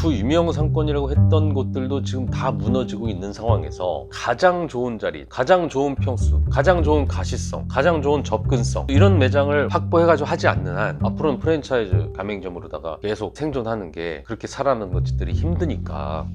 그 유명 상권이라고 했던 곳들도 지금 다 무너지고 있는 상황에서 가장 좋은 자리, 가장 좋은 평수, 가장 좋은 가시성, 가장 좋은 접근성 이런 매장을 확보해가지고 하지 않는 한 앞으로는 프랜차이즈 가맹점으로다가 계속 생존하는 게 그렇게 살아남는 것들이 힘드니까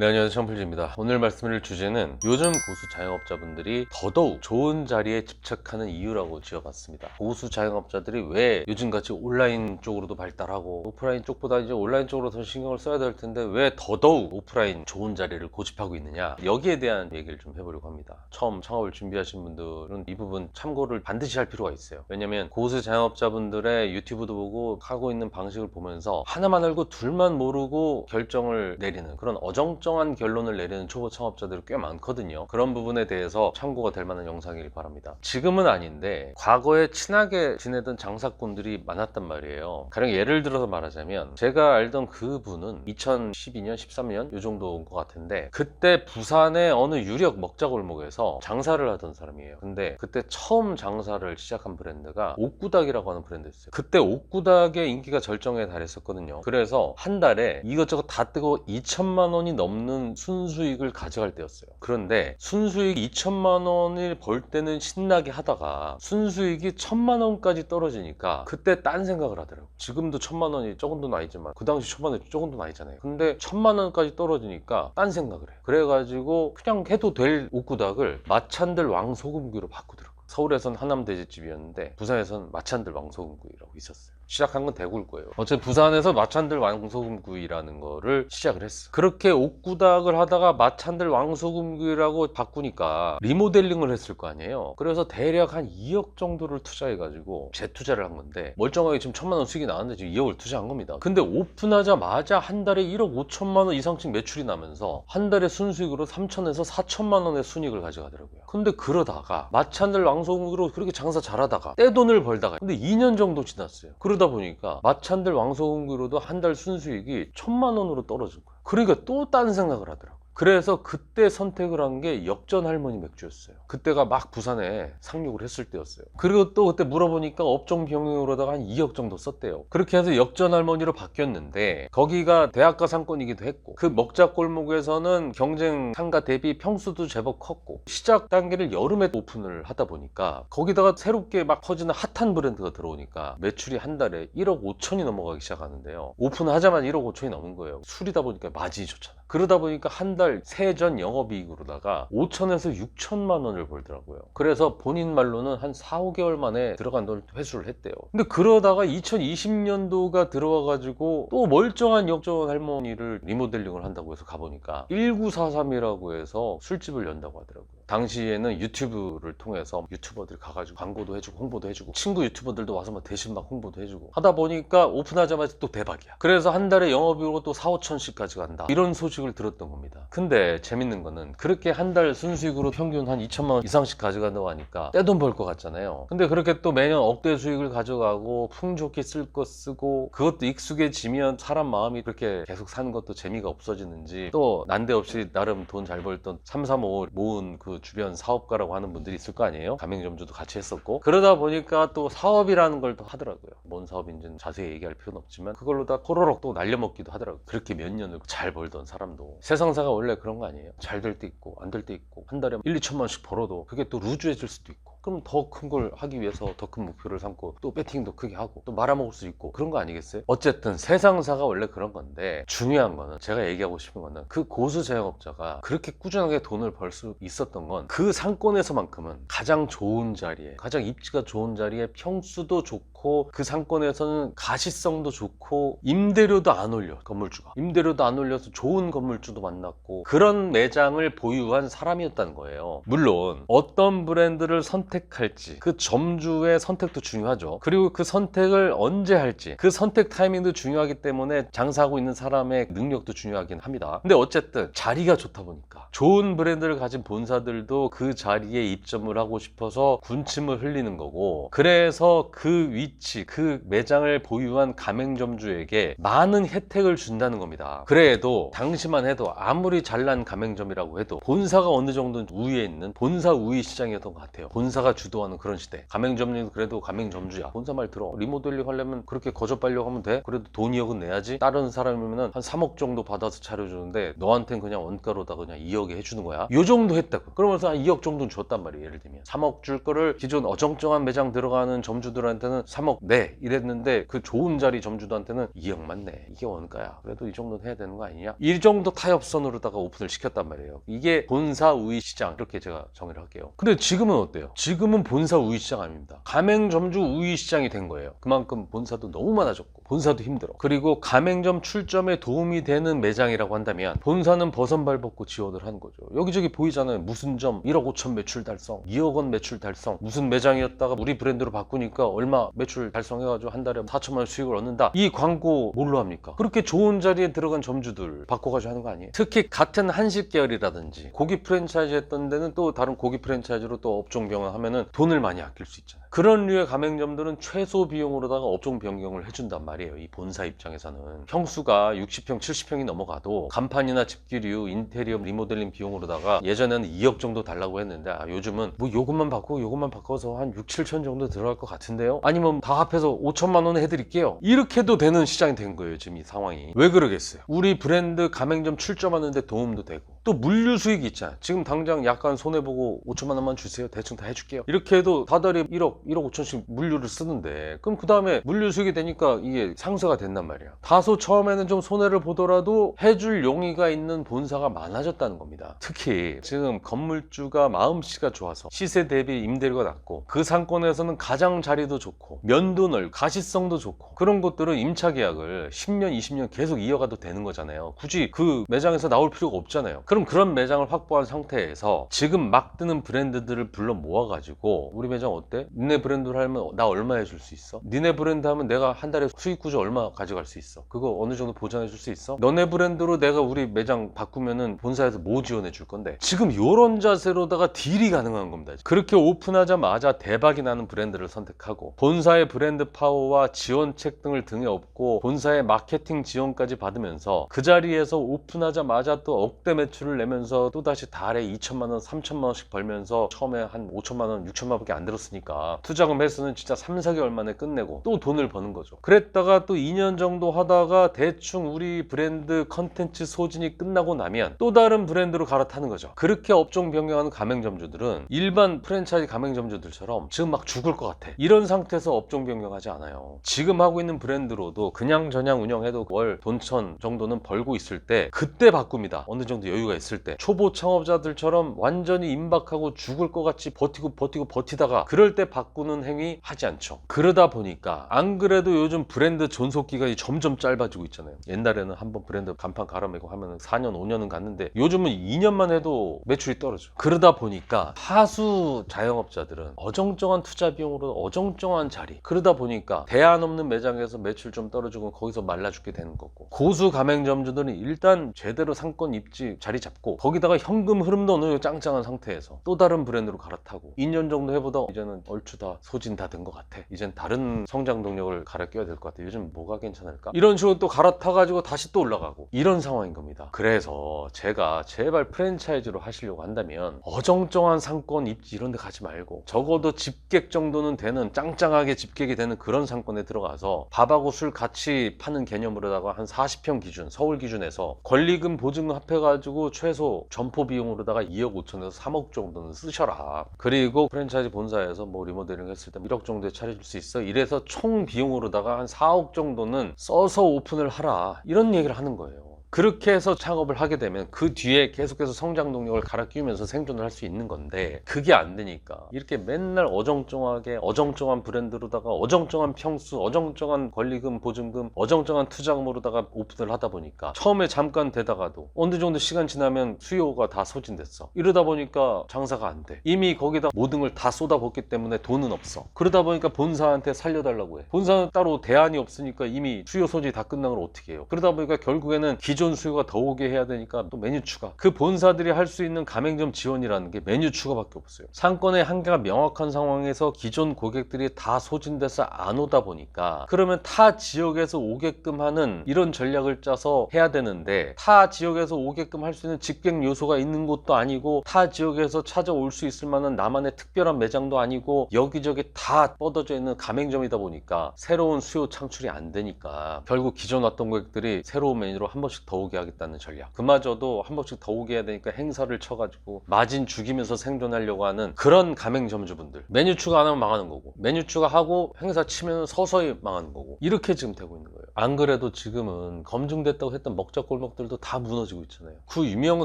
네, 안녕하세요. 션플즈입니다. 오늘 말씀드릴 주제는 요즘 고수 자영업자분들이 더더욱 좋은 자리에 집착하는 이유라고 지어봤습니다. 고수 자영업자들이 왜 요즘같이 온라인 쪽으로도 발달하고 오프라인 쪽보다 이제 온라인 쪽으로 더 신경을 써야 될 텐데 왜 더더욱 오프라인 좋은 자리를 고집하고 있느냐 여기에 대한 얘기를 좀 해보려고 합니다. 처음 창업을 준비하신 분들은 이 부분 참고를 반드시 할 필요가 있어요. 왜냐면 고수 자영업자분들의 유튜브도 보고 하고 있는 방식을 보면서 하나만 알고 둘만 모르고 결정을 내리는 그런 어정쩡 한 결론을 내리는 초보 창업자들이 꽤 많거든요. 그런 부분에 대해서 참고가 될 만한 영상이길 바랍니다. 지금은 아닌데 과거에 친하게 지내던 장사꾼들이 많았단 말이에요. 가령 예를 들어서 말하자면 제가 알던 그분은 2012년, 13년 요 정도 온것 같은데 그때 부산의 어느 유력 먹자골목에서 장사를 하던 사람이에요. 근데 그때 처음 장사를 시작한 브랜드가 옥구닥이라고 하는 브랜드였어요. 그때 옥구닥의 인기가 절정에 달했었거든요. 그래서 한 달에 이것저것 다 뜨고 2천만 원이 넘는 순수익을 가져갈 때였어요. 그런데 순수익 2천만 원을 벌 때는 신나게 하다가 순수익이 천만 원까지 떨어지니까 그때 딴 생각을 하더라고요. 지금도 천만 원이 적은 돈 아니지만 그 당시 천만 원이 적은 돈 아니잖아요. 근데 천만 원까지 떨어지니까 딴 생각을 해요. 그래가지고 그냥 해도 될 옥구닥을 마찬들 왕소금구이로 바꾸더라고요. 서울에선 하남 돼지집이었는데 부산에선 마찬들 왕소금구이라고 있었어요. 시작한 건 대구일 거예요. 어쨌든 부산에서 마찬들 왕소금구이라는 거를 시작을 했어. 그렇게 옥구닥을 하다가 마찬들 왕소금구이라고 바꾸니까 리모델링을 했을 거 아니에요. 그래서 대략 한 2억 정도를 투자해가지고 재투자를 한 건데 멀쩡하게 지금 천만 원 수익이 나왔는데 지금 2억을 투자한 겁니다. 근데 오픈하자마자 한 달에 1억 5천만 원 이상씩 매출이 나면서 한 달에 순수익으로 3천에서 4천만 원의 순익을 가져가더라고요. 근데 그러다가 마찬들 왕소금구이로 그렇게 장사 잘하다가 떼돈을 벌다가 근데 2년 정도 지났어요. 그러 다 보니까 마찬들 왕소금구이로도 한 달 순수익이 천만 원으로 떨어진 거예요. 그러니까 또 딴 생각을 하더라고요. 그래서 그때 선택을 한 게 역전 할머니 맥주였어요. 그때가 막 부산에 상륙을 했을 때였어요. 그리고 또 그때 물어보니까 업종 병행으로다가 한 2억 정도 썼대요. 그렇게 해서 역전 할머니로 바뀌었는데 거기가 대학가 상권이기도 했고 그 먹자 골목에서는 경쟁 상가 대비 평수도 제법 컸고 시작 단계를 여름에 오픈을 하다 보니까 거기다가 새롭게 막 퍼지는 핫한 브랜드가 들어오니까 매출이 한 달에 1억 5천이 넘어가기 시작하는데요. 오픈하자마자 1억 5천이 넘은 거예요. 술이다 보니까 마진이 좋잖아. 그러다 보니까 한 달 세전 영업이익으로다가 5천에서 6천만 원을 벌더라고요. 그래서 본인 말로는 한 4, 5개월 만에 들어간 돈을 회수를 했대요. 근데 그러다가 2020년도가 들어와가지고 또 멀쩡한 역전 할머니를 리모델링을 한다고 해서 가보니까 1943이라고 해서 술집을 연다고 하더라고요. 당시에는 유튜브를 통해서 유튜버들이 가가지고 광고도 해주고 홍보도 해주고 친구 유튜버들도 와서 막 대신 막 홍보도 해주고 하다 보니까 오픈하자마자 또 대박이야. 그래서 한 달에 영업이익으로 또 4, 5천씩까지 간다. 이런 소식을 들었던 겁니다. 근데 재밌는 거는 그렇게 한 달 순수익으로 평균 한 2천만 원 이상씩 가져간다고 하니까 떼돈 벌 것 같잖아요. 근데 그렇게 또 매년 억대 수익을 가져가고 풍족히 쓸 거 쓰고 그것도 익숙해지면 사람 마음이 그렇게 계속 사는 것도 재미가 없어지는지 또 난데없이 나름 돈 잘 벌던 3, 3, 5 모은 그 주변 사업가라고 하는 분들이 있을 거 아니에요? 가맹점주도 같이 했었고 그러다 보니까 또 사업이라는 걸 또 하더라고요. 뭔 사업인지는 자세히 얘기할 필요는 없지만 그걸로 다 호로록 또 날려먹기도 하더라고요. 그렇게 몇 년을 잘 벌던 사람도 세상사가 원래 그런 거 아니에요? 잘 될 때 있고 안 될 때 있고 한 달에 1, 2천만 원씩 벌어도 그게 또 루즈해질 수도 있고 그럼 더 큰 걸 하기 위해서 더 큰 목표를 삼고 또 배팅도 크게 하고 또 말아먹을 수 있고 그런 거 아니겠어요? 어쨌든 세상사가 원래 그런 건데 중요한 거는 제가 얘기하고 싶은 거는 그 고수 자영업자가 그렇게 꾸준하게 돈을 벌 수 있었던 건 그 상권에서만큼은 가장 좋은 자리에 가장 입지가 좋은 자리에 평수도 좋고 그 상권에서는 가시성도 좋고 임대료도 안 올려 건물주가 임대료도 안 올려서 좋은 건물주도 만났고 그런 매장을 보유한 사람이었다는 거예요 물론 어떤 브랜드를 선 택할지 그 점주의 선택도 중요하죠. 그리고 그 선택을 언제 할지 그 선택 타이밍도 중요하기 때문에 장사하고 있는 사람의 능력도 중요하긴 합니다. 근데 어쨌든 자리가 좋다 보니까 좋은 브랜드를 가진 본사들도 그 자리에 입점을 하고 싶어서 군침을 흘리는 거고 그래서 그 위치 그 매장을 보유한 가맹점주에게 많은 혜택을 준다는 겁니다. 그래도 당시만 해도 아무리 잘난 가맹점이라고 해도 본사가 어느 정도 우위에 있는 본사 우위 시장이었던 것 같아요. 본사 본사가 주도하는 그런 시대. 가맹점주는 그래도 가맹점주야. 본사 말 들어. 리모델링 하려면 그렇게 거저빨려고 하면 돼? 그래도 돈 2억은 내야지. 다른 사람이면 한 3억 정도 받아서 차려주는데 너한텐 그냥 원가로다 그냥 2억에 해주는 거야? 요 정도 했다고. 그러면서 한 2억 정도는 줬단 말이에요 예를 들면. 3억 줄 거를 기존 어정쩡한 매장 들어가는 점주들한테는 3억 내 이랬는데 그 좋은 자리 점주들한테는 2억만 내. 이게 원가야. 그래도 이 정도는 해야 되는 거 아니냐? 이 정도 타협선으로다가 오픈을 시켰단 말이에요. 이게 본사 우위 시장. 이렇게 제가 정의를 할게요. 근데 지금은 어때요 지금은 본사 우위 시장 아닙니다. 가맹점주 우위 시장이 된 거예요. 그만큼 본사도 너무 많아졌고 본사도 힘들어. 그리고 가맹점 출점에 도움이 되는 매장이라고 한다면 본사는 버선발 벗고 지원을 하는 거죠. 여기저기 보이잖아요. 무슨 점? 1억 5천 매출 달성. 2억 원 매출 달성. 무슨 매장이었다가 우리 브랜드로 바꾸니까 얼마 매출 달성해가지고 한 달에 4천만 원 수익을 얻는다. 이 광고 뭘로 합니까? 그렇게 좋은 자리에 들어간 점주들 바꿔가지고 하는 거 아니에요? 특히 같은 한식 계열이라든지 고기 프랜차이즈 했던 데는 또 다른 고기 프랜차이즈로 또 업종 병행 하면은 돈을 많이 아낄 수 있잖아요 그런 류의 가맹점들은 최소 비용으로다가 업종 변경을 해준단 말이에요 이 본사 입장에서는. 평수가 60평 70평이 넘어가도 간판이나 집기류 인테리어 리모델링 비용으로다가 예전에는 2억 정도 달라고 했는데 아, 요즘은 뭐 요것만 바꾸고 요것만 바꿔서 한 6, 7천 정도 들어갈 것 같은데요? 아니면 다 합해서 5천만 원 해드릴게요? 이렇게도 되는 시장이 된 거예요 지금 이 상황이. 왜 그러겠어요? 우리 브랜드 가맹점 출점하는데 도움도 되고 또 물류 수익이 있잖아요. 지금 당장 약간 손해보고 5천만 원만 주세요. 대충 다 해줄게요. 이렇게 해도 다달이 1억 1억 5천씩 물류를 쓰는데 그럼 그 다음에 물류 수익이 되니까 이게 상쇄가 된단 말이야. 다소 처음에는 좀 손해를 보더라도 해줄 용의가 있는 본사가 많아졌다는 겁니다. 특히 지금 건물주가 마음씨가 좋아서 시세 대비 임대료가 낮고 그 상권에서는 가장 자리도 좋고 면도 넓고 가시성도 좋고 그런 것들은 임차 계약을 10년 20년 계속 이어가도 되는 거잖아요. 굳이 그 매장에서 나올 필요가 없잖아요. 그럼 그런 매장을 확보한 상태에서 지금 막 뜨는 브랜드들을 불러 모아가지고 우리 매장 어때? 니네 브랜드로 하면 나 얼마 해줄 수 있어? 니네 브랜드 하면 내가 한 달에 수익 구조 얼마 가져갈 수 있어? 그거 어느 정도 보장해 줄 수 있어? 너네 브랜드로 내가 우리 매장 바꾸면은 본사에서 뭐 지원해 줄 건데? 지금 요런 자세로다가 딜이 가능한 겁니다. 그렇게 오픈하자마자 대박이 나는 브랜드를 선택하고 본사의 브랜드 파워와 지원책 등을 등에 업고 본사의 마케팅 지원까지 받으면서 그 자리에서 오픈하자마자 또 억대 매출을 내면서 또다시 달에 2천만 원, 3천만 원씩 벌면서 처음에 한 5천만 원, 6천만 원밖에 안 들었으니까 투자금 회수는 진짜 3, 4개월 만에 끝내고 또 돈을 버는 거죠. 그랬다가 또 2년 정도 하다가 대충 우리 브랜드 컨텐츠 소진이 끝나고 나면 또 다른 브랜드로 갈아타는 거죠. 그렇게 업종 변경하는 가맹점주들은 일반 프랜차이즈 가맹점주들처럼 지금 막 죽을 것 같아. 이런 상태에서 업종 변경하지 않아요. 지금 하고 있는 브랜드로도 그냥 저냥 운영해도 월 돈천 정도는 벌고 있을 때 그때 바꿉니다. 어느 정도 여유가 있을 때 초보 창업자들처럼 완전히 임박하고 죽을 것 같이 버티고 버티고 버티다가 그럴 때 바꾸는 행위 하지 않죠. 그러다 보니까 안 그래도 요즘 브랜드 존속 기간이 점점 짧아지고 있잖아요. 옛날에는 한번 브랜드 간판 갈아매고 하면 4년 5년은 갔는데 요즘은 2년만 해도 매출이 떨어져. 그러다 보니까 하수 자영업자들은 어정쩡한 투자 비용으로 어정쩡한 자리. 그러다 보니까 대안 없는 매장에서 매출 좀 떨어지고 거기서 말라 죽게 되는 거고 고수 가맹점주들은 일단 제대로 상권 입지 자리 잡고 거기다가 현금 흐름도 어느 짱짱한 상태에서 또 다른 브랜드로 갈아타고 2년 정도 해보다 이제는 얼추 다 소진 다 된 것 같아. 이젠 다른 성장 동력을 갈아 껴야 될 것 같아. 요즘 뭐가 괜찮을까? 이런 식으로 또 갈아타가지고 다시 또 올라가고 이런 상황인 겁니다. 그래서 제가 제발 프랜차이즈로 하시려고 한다면 어정쩡한 상권 입지 이런 데 가지 말고 적어도 집객 정도는 되는 짱짱하게 집객이 되는 그런 상권에 들어가서 밥하고 술 같이 파는 개념으로다가 한 40평 기준 서울 기준에서 권리금 보증금 합해가지고 최소 점포 비용으로다가 2억 5천에서 3억 정도는 쓰셔라 그리고 프랜차이즈 본사에서 뭐 리모 델링 했을 때 1억 정도에 차려줄 수 있어? 이래서 총 비용으로다가 한 4억 정도는 써서 오픈을 하라. 이런 얘기를 하는 거예요 그렇게 해서 창업을 하게 되면 그 뒤에 계속해서 성장 동력을 갈아 끼우면서 생존을 할 수 있는 건데 그게 안 되니까. 이렇게 맨날 어정쩡하게 어정쩡한 브랜드로다가 어정쩡한 평수 어정쩡한 권리금 보증금 어정쩡한 투자금으로다가 오픈을 하다 보니까 처음에 잠깐 되다가도 어느 정도 시간 지나면 수요가 다 소진됐어. 이러다 보니까 장사가 안 돼. 이미 거기다 모든 걸 다 쏟아붓기 때문에 돈은 없어. 그러다 보니까 본사한테 살려달라고 해. 본사는 따로 대안이 없으니까 이미 수요 소진이 다 끝난 걸 어떻게 해요? 그러다 보니까 결국에는 기존 기존 수요가 더 오게 해야 되니까 또 메뉴 추가. 그 본사들이 할 수 있는 가맹점 지원이라는 게 메뉴 추가밖에 없어요. 상권의 한계가 명확한 상황에서 기존 고객들이 다 소진돼서 안 오다 보니까 그러면 타 지역에서 오게끔 하는 이런 전략을 짜서 해야 되는데 타 지역에서 오게끔 할 수 있는 직객 요소가 있는 곳도 아니고 타 지역에서 찾아올 수 있을 만한 나만의 특별한 매장도 아니고 여기저기 다 뻗어져 있는 가맹점이다 보니까 새로운 수요 창출이 안 되니까 결국 기존 왔던 고객들이 새로운 메뉴로 한 번씩 더 오게 하겠다는 전략. 그마저도 한 번씩 더 오게 해야 되니까 행사를 쳐가지고 마진 죽이면서 생존하려고 하는 그런 가맹점주분들. 메뉴 추가 안 하면 망하는 거고. 메뉴 추가하고 행사 치면 서서히 망하는 거고. 이렇게 지금 되고 있는 거예요. 안 그래도 지금은 검증됐다고 했던 먹자골목들도 다 무너지고 있잖아요. 그 유명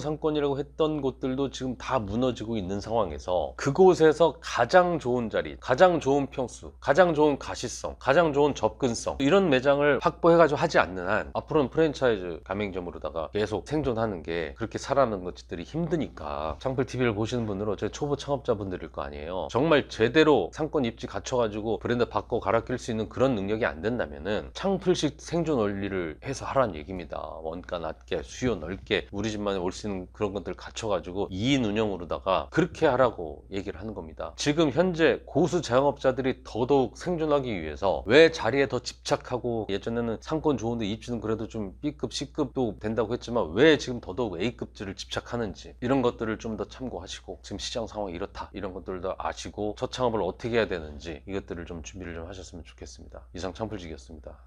상권이라고 했던 곳들도 지금 다 무너지고 있는 상황에서 그곳에서 가장 좋은 자리 가장 좋은 평수 가장 좋은 가시성 가장 좋은 접근성 이런 매장을 확보해가지고 하지 않는 한 앞으로는 프랜차이즈 가맹 점으로다가 계속 생존하는 게 그렇게 살아나는 것들이 힘드니까. 창플 TV를 보시는 분들은 제 초보 창업자분들일 거 아니에요. 정말 제대로 상권 입지 갖춰가지고 브랜드 바꿔 갈아 낄 수 있는 그런 능력이 안 된다면은 창플식 생존 원리를 해서 하라는 얘기입니다. 원가 낮게 수요 넓게 우리 집만에 올수 있는 그런 것들 갖춰가지고 2인 운영으로다가 그렇게 하라고 얘기를 하는 겁니다. 지금 현재 고수 자영업자들이 더더욱 생존하기 위해서 왜 자리에 더 집착하고 예전에는 상권 좋은데 입지는 그래도 좀 B급, C급도 된다고 했지만 왜 지금 더더욱 A급지를 집착하는지 이런 것들을 좀 더 참고하시고 지금 시장 상황이 이렇다 이런 것들도 아시고 첫 창업을 어떻게 해야 되는지 이것들을 좀 준비를 좀 하셨으면 좋겠습니다. 이상 창풀직이었습니다.